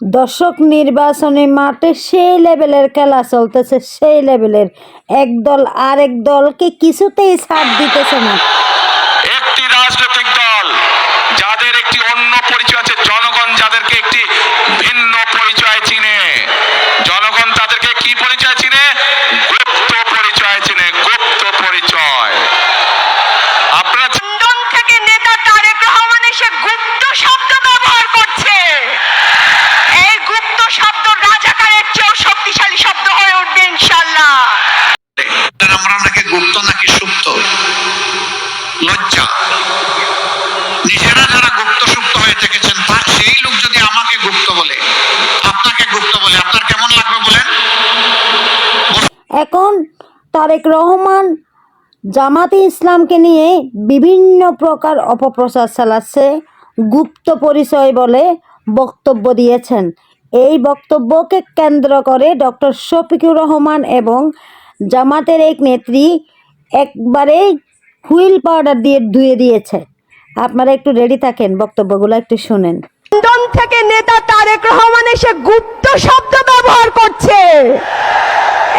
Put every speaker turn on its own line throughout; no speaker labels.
দর্শক নির্বাচনে মাঠে সেই লেভেলের খেলা চলতেছে, সেই লেভেলের একদল আরেক দলকে কিছুতেই ছাড় দিতেছে না
একটি রাজনৈতিক দল যাদের একটি অন্য পরিচয় আছে জনগণ যাদেরকে একটি ভিন্ন পরিচয় চিনে জনগণ তাদেরকে কি পরিচয় চিনে গুপ্ত পরিচয় চিনে গুপ্ত পরিচয় আপনারা
লন্ডন থেকে নেতা তারেক রহমান এসে গুপ্ত শব্দ ব্যবহার করছে এই গুপ্ত শব্দ রাজাকারের চেয়েও শক্তিশালী শব্দ হয়ে উঠবে ইনশাল্লাহ
আমরা নাকি গুপ্ত নাকি সুপ্ত লজ্জা নিজেরা যারা গুপ্ত সুপ্ত হয়ে থেকেছেন, তার সেই লোক যদি আমাকে গুপ্ত বলে, আপনাকে গুপ্ত বলে, আপনার কেমন লাগবে বলেন?
এখন তারেক রহমান জামাতে ইসলামকে নিয়ে বিভিন্ন প্রকার অপপ্রচার চালাচ্ছে, গুপ্ত পরিচয় বলে বক্তব্য দিয়েছেন। এই বক্তব্যকে কেন্দ্র করে ডক্টর শফিকুর রহমান এবং জামাতের এক নেত্রী একবারে হুইল পাউডার দিয়ে ধুয়ে দিয়েছে। আপনারা একটু রেডি থাকেন বক্তব্যগুলো একটু শুনেন।
লন্ডন থেকে নেতা তারেক রহমান এসে গুপ্ত শব্দ ব্যবহার করছে।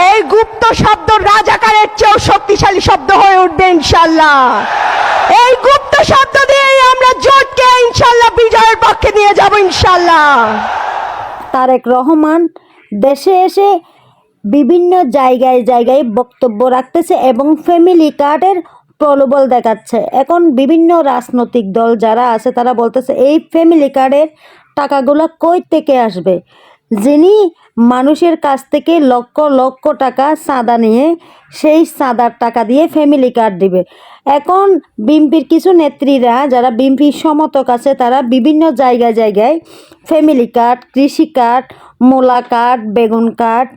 এই গুপ্ত শব্দ রাজাকারের চেয়েও শক্তিশালী শব্দ হয়ে উঠবে ইনশাল্লাহ এই গুপ্ত শব্দ দিয়েই আমরা জোটকে ইনশাল্লাহ বিজয়ের পক্ষে নিয়ে যাব ইনশাল্লাহ
তারেক রহমান দেশে এসে বিভিন্ন জায়গায় জায়গায় বক্তব্য রাখতেছে এবং ফ্যামিলি কার্ডের প্রলোবল দেখাচ্ছে। এখন বিভিন্ন রাজনৈতিক দল যারা আছে, তারা বলতেছে, এই ফ্যামিলি কার্ডের টাকাগুলো কই থেকে আসবে? যিনি মানুষের কাছ থেকে লক্ষ লক্ষ টাকা চাঁদা নিয়ে সেই চাঁদার টাকা দিয়ে ফ্যামিলি কার্ড দিবে। এখন বিএনপির কিছু নেত্রীরা, যারা বিএনপির সমতক আছে, তারা বিভিন্ন জায়গায় জায়গায় ফ্যামিলি কার্ড কৃষি কার্ড মূলা কার্ড বেগুন কার্ড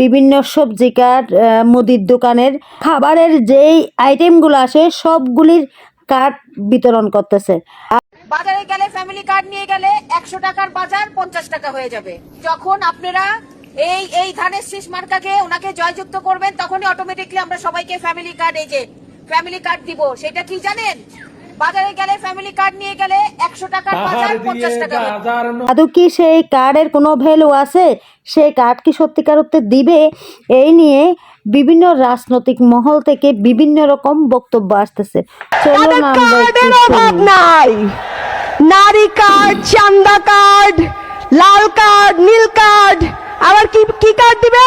বিভিন্ন সবজি কার্ড মুদির দোকানের খাবারের যেই আইটেমগুলো আসে, সবগুলির কার্ড বিতরণ করতেছে।
বাজারে গেলে ফ্যামিলি কার্ড নিয়ে গেলে একশো টাকার বাজার পঞ্চাশ টাকা হয়ে যাবে। যখন আপনারা এই এই ধানের শেষ মার্কাকে ওনাকে জয়যুক্ত করবেন তখনই অটোমেটিকলি আমরা সবাইকে ফ্যামিলি কার্ড এই যে ফ্যামিলি কার্ড দিব। সেটা কি জানেন? বাজারে গেলে ফ্যামিলি কার্ড নিয়ে গেলে একশো টাকার বাজার পঞ্চাশ টাকা
আদৌ কি সেই কার্ডের কোনো ভ্যালু আছে? সেই কার্ড কি সত্যিকার অর্থে দিবে? এই নিয়ে বিভিন্ন রাজনৈতিক মহল থেকে বিভিন্ন রকম বক্তব্য আসতেছে। চলুন আমরা।
নাই। নারী কার্ড চান্দা কার্ড লাল কার্ড নীল কার্ড আবার কি কি কার্ড দিবে?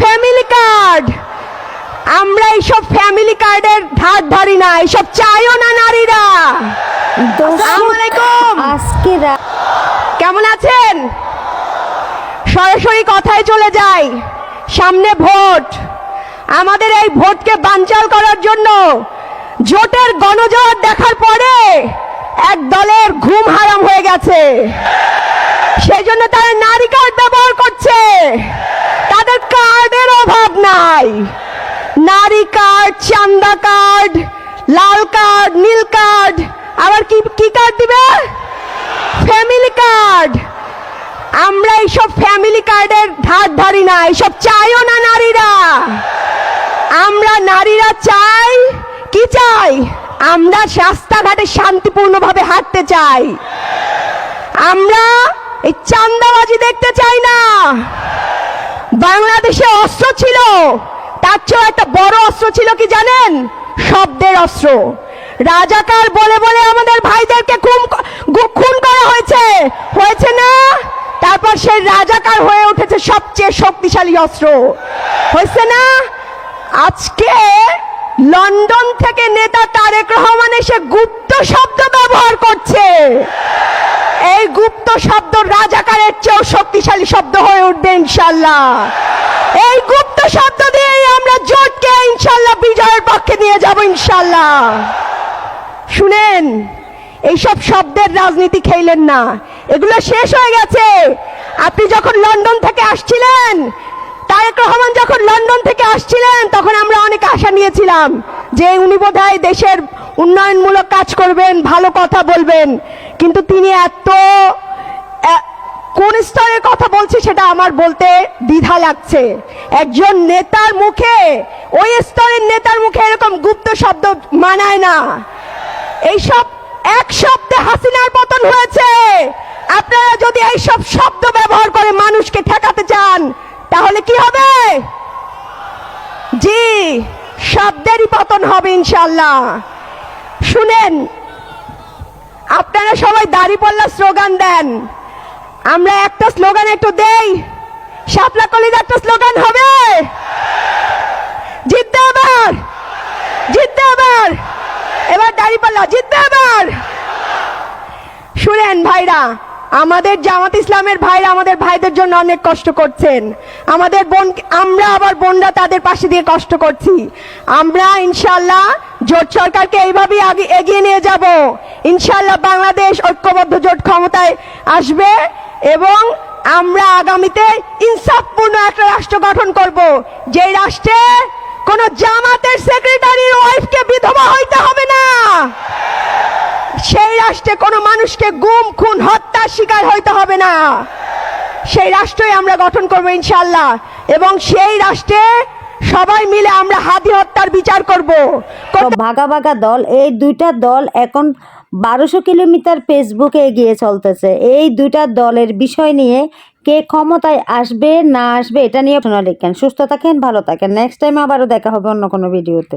ফ্যামিলি কার্ড আমরা এইসব ফ্যামিলি কার্ডের ধার ধারি না এইসব চাইও না নারীরা। আসসালামু আলাইকুম।
আজকে
কেমন আছেন? সরাসরি কথায় চলে যাই। সামনে ভোট। আমাদের এই ভোটকে বানচাল করার জন্য জোটের গণজোয়ার দেখার পরে এক দলের ঘুম হারাম হয়ে গেছে। সেই জন্য তারা নারী তাদের কার্ডের অভাব নাই। নারী কার্ড, চান্দা কার্ড, লাল কার্ড, নীল কার্ড। আবার কি কি কার্ড দিবে? Family card. আমরা এইসব ফ্যামিলি কার্ডের ধার ধারি না, এইসব চাইও না নারীরা। আমরা নারীরা চাই, কি চাই? আমরা রাস্তাঘাটে শান্তিপূর্ণভাবে হাঁটতে চাই। আমরা এই চান্দাবাজি দেখতে চাই না। বাংলাদেশে অস্ত্র ছিল। তার চেয়েও একটা বড় অস্ত্র ছিল কি জানেন? শব্দের অস্ত্র। রাজাকার বলে বলে আমাদের ভাইদেরকে খুন খুন করা হয়েছে। হয়েছে না? তারপর সেই রাজাকার হয়ে উঠেছে সবচেয়ে শক্তিশালী অস্ত্র। হয়েছে না? আজকে লন্ডন থেকে নেতা তারেক রহমান এসে গুপ্ত শব্দ ব্যবহার করছে। এই গুপ্ত শব্দ রাজাকারের চেয়েও শক্তিশালী শব্দ হয়ে উঠবে ইনশাল্লাহ এই গুপ্ত শব্দ দিয়েই আমরা জোটকে ইনশাল্লাহ বিজয়ের পক্ষে নিয়ে যাব ইনশাল্লাহ শুনেন, এইসব শব্দের রাজনীতি খেলেন না। এগুলো শেষ হয়ে গেছে। আপনি যখন লন্ডন থেকে আসছিলেন, তারেক রহমান যখন লন্ডন থেকে আসছিলেন, তখন আমরা অনেক আশা নিয়েছিলাম যে উনি বোধহয় দেশের উন্নয়নমূলক কাজ করবেন, ভালো কথা বলবেন। কিন্তু তিনি এত কোন স্তরের কথা বলছি সেটা আমার বলতে দ্বিধা লাগছে। একজন নেতার মুখে, ওই স্তরের নেতার মুখে এরকম গুপ্ত শব্দ মানায় না। এইসব এক শব্দে হাসিনার পতন হয়েছে। আপনারা যদি এইসব শব্দ ব্যবহার করে মানুষকে ঠেকাতে চান, তাহলে কি হবে? জি, শব্দেরই পতন হবে ইনশাল্লাহ শুনেন আপনারা সবাই দাড়ি পাল্লা স্লোগান দেন। আমরা একটা স্লোগান একটু দেই। শাপলা কলির একটা স্লোগান হবে। জিততে এবার জিততে এবার এবার দাড়িপাল্লা জিততে আবার শুনেন ভাইরা আমাদের জামাত ইসলামের ভাইরা আমাদের ভাইদের জন্য অনেক কষ্ট করছেন। আমাদের বোন, আমরা আবার বোনরা তাদের পাশে দিয়ে কষ্ট করছি। আমরা ইনশাল্লাহ জোট সরকারকে এইভাবেই আগে এগিয়ে নিয়ে যাব। ইনশাল্লাহ বাংলাদেশ ঐক্যবদ্ধ জোট ক্ষমতায় আসবে এবং আমরা আগামীতে ইনসাফপূর্ণ একটা রাষ্ট্র গঠন করব। যেই রাষ্ট্রে কোন জামাতের সেক্রেটারির ওয়াইফকে বিধবা হইতে হবে না। সেই রাষ্ট্রে কোনো মানুষকে গুম, খুন, হত্যার শিকার হইতে হবে না। সেই রাষ্ট্রই আমরা গঠন করব ইনশাল্লাহ এবং সেই রাষ্ট্রে সবাই মিলে আমরা হাতি হত্যার বিচার করব।
ভাগা ভাগা দল, এই দুইটা দল এখন বারোশো কিলোমিটার ফেসবুকে এগিয়ে চলতেছে। এই দুইটা দলের বিষয় নিয়ে কে ক্ষমতায় আসবে, না আসবে, এটা নিয়ে আপনারা লিখেন সুস্থ থাকেন, ভালো থাকেন। নেক্সট টাইম আবারও দেখা হবে অন্য কোনো ভিডিওতে।